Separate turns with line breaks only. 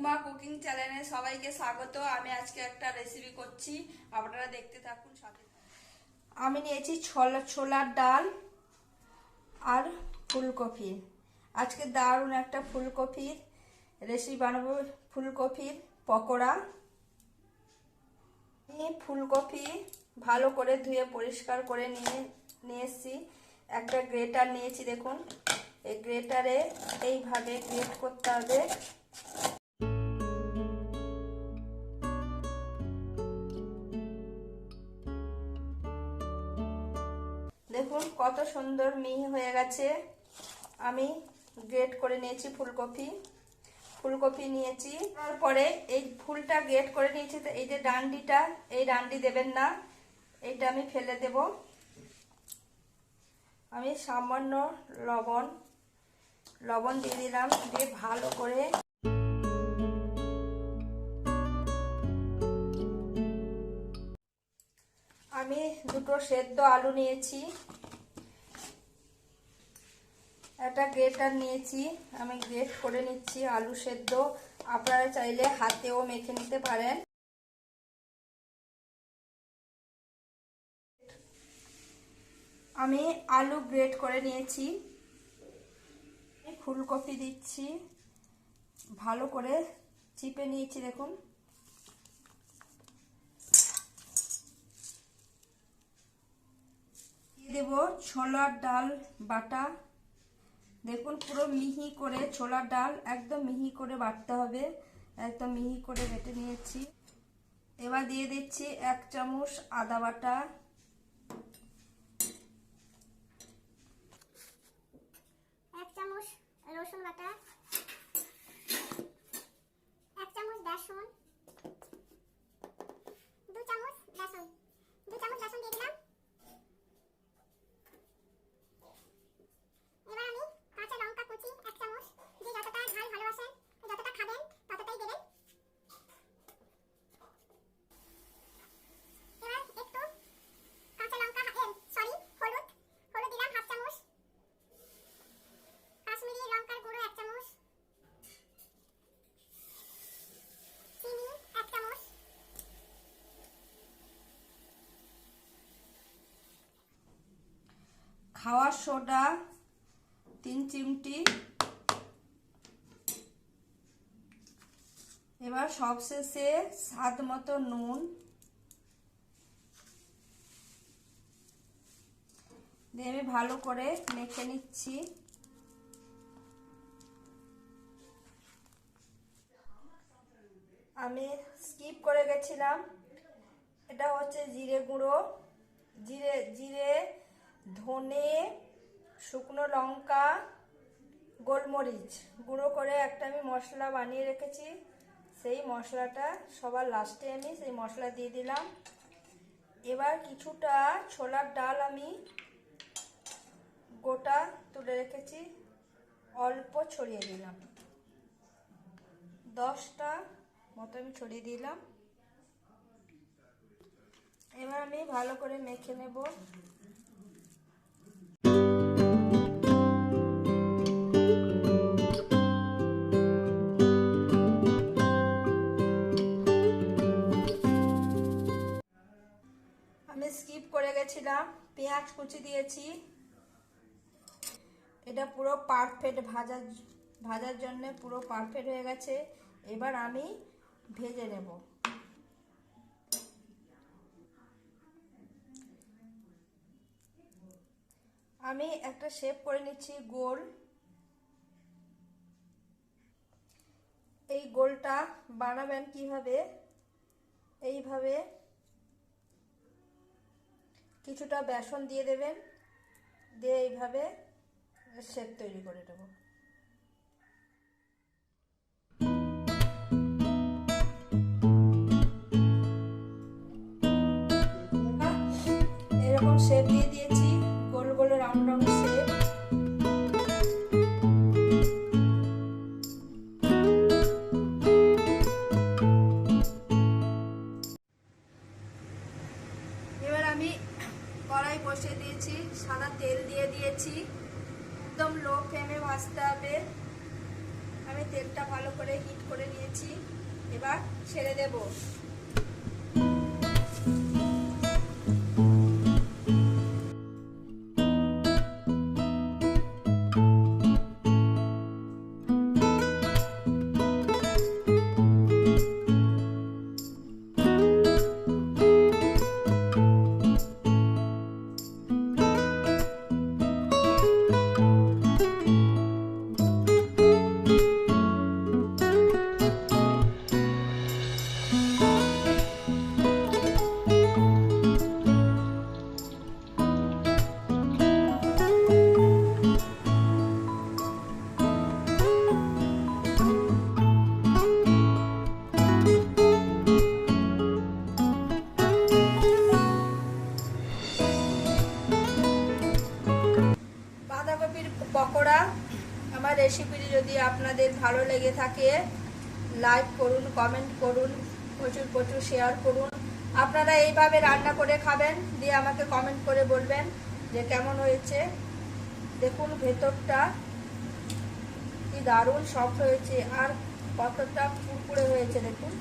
Uma cooking চ্যানেলে সবাইকে স্বাগত। আমি আজকে একটা রেসিপি করছি। আপনারা দেখতে থাকুন, সাথে আমি নিয়েছি ছোলা, ছোলার ডাল আর ফুলকপি। আজকে দারুণ একটা ফুলকপির রেসিপি বানাবো। ফুলকপির পকোড়া। ফুলকপি ভালো করে ধুয়ে পরিষ্কার করে নিয়ে নিয়ে একটা গ্রেটার নিয়েছি, দেখুন। এই গ্রেটারে এইভাবে গ্রেট করতে হবে। দেখুন, কত সুন্দর মিহি হয়ে গেছে। আমি গ্রেট করে নিয়েছি ফুলকপি। ফুলকপি নিয়েছি। তারপরে এই ফুলটা গ্রেট করে নিয়েছি এই যে ডান্ডিটা, এই ডান্ডি দেবেন না। এইটা আমি ফেলে দেব। আমি সামান্য লবণ লবণ দিয়ে দিলাম, দিয়ে ভালো করে আমি দুটো সেদ্ধ আলু নিয়েছি। একটা গ্রেটার নিয়েছি। আমি গ্রেট করে নিচ্ছি আলু সেদ্ধ। আপনারা চাইলে হাতেও মেখে নিতে পারেন। আমি আলু গ্রেট করে নিয়েছি। ফুলকপি দিচ্ছি। ভালো করে চিপে নিয়েছি, দেখুন। দেব ছোলার ডাল, বাটা। দেখুন, পুরো মিহি করে ছোলার ডাল একদম মিহি করে বাটতে হবে। একদম মিহি করে বেটে নিয়েছি। এবার দিয়ে দিচ্ছি এক চামচ আদা বাটা
এক চামচ রসুন বাটা এক চামচ বেসন দু চামচ বেসন দু চামচ বেসন দিয়ে দিলাম এবার আমি কাঁচা লঙ্কা কুচি এক চামচ যে যতটা ঝাল ভালোবাসেন যতটা খাবেন ততটাই দেবেন এবার একটু কাঁচা লঙ্কা সরি হলুদ হলুদ দিলাম হাফ চামচ কাশ্মীরি লঙ্কার গুঁড়ো এক চামচ চিনি এক চামচ
খাওয়ার সোডা, তিন চিমটি। এবার সবশেষে স্বাদ মতো নুন। দিয়ে আমি ভালো করে মেখে নিচ্ছি। আমি স্কিপ করে গেছিলাম। এটা হচ্ছে জিরে গুঁড়ো। জিরে জিরে ধনে, শুকনো লঙ্কা, গোলমরিচ। গুঁড়ো করে একটা আমি মশলা বানিয়ে রেখেছি। সেই মশলাটা সবার লাস্টে আমি সেই মশলা দিয়ে দিলাম। এবার কিছুটা ছোলার ডাল আমি গোটা তুলে রেখেছি। অল্প ছড়িয়ে দিলাম। দশটা মতো আমি ছড়িয়ে দিলাম। এবার আমি ভালো করে মেখে নেব। স্কিপ করে গেছিলাম, পেঁয়াজ কুচি দিয়েছি। এটা পুরো পারফেক্ট ভাজার ভাজার জন্য পুরো পারফেক্ট হয়ে গেছে। এবার আমি ভেজে নেব। আমি একটা শেপ করে নিচ্ছি, গোল। এই গোলটা বানাবেন কীভাবে? এইভাবে কিছুটা বেসন দিয়ে দেবেন। দিয়ে এইভাবে শেপ তৈরি করে দেবো। এরকম শেপ দিয়ে দিয়েছি, গোল গোল রাউন্ড রাউন্ড শেপ। এবার আমি কড়াই বসিয়ে দিয়েছি, সাদা তেল দিয়ে দিয়েছি। একদম লো ফ্লেমে ভাজতে হবে। আমি তেলটা ভালো করে হিট করে নিয়েছি। এবার ছেড়ে দেব। আমার রেসিপিটি যদি আপনাদের ভালো লেগে থাকে লাইক করুন কমেন্ট করুন, প্রচুর প্রচুর শেয়ার করুন। আপনারা এইভাবে রান্না করে খাবেন, দিয়ে আমাকে কমেন্ট করে বলবেন যে কেমন হয়েছে। দেখুন ভেতরটা কি দারুণ সফট হয়েছে, আর কতটা কুকুরে হয়েছে, দেখুন।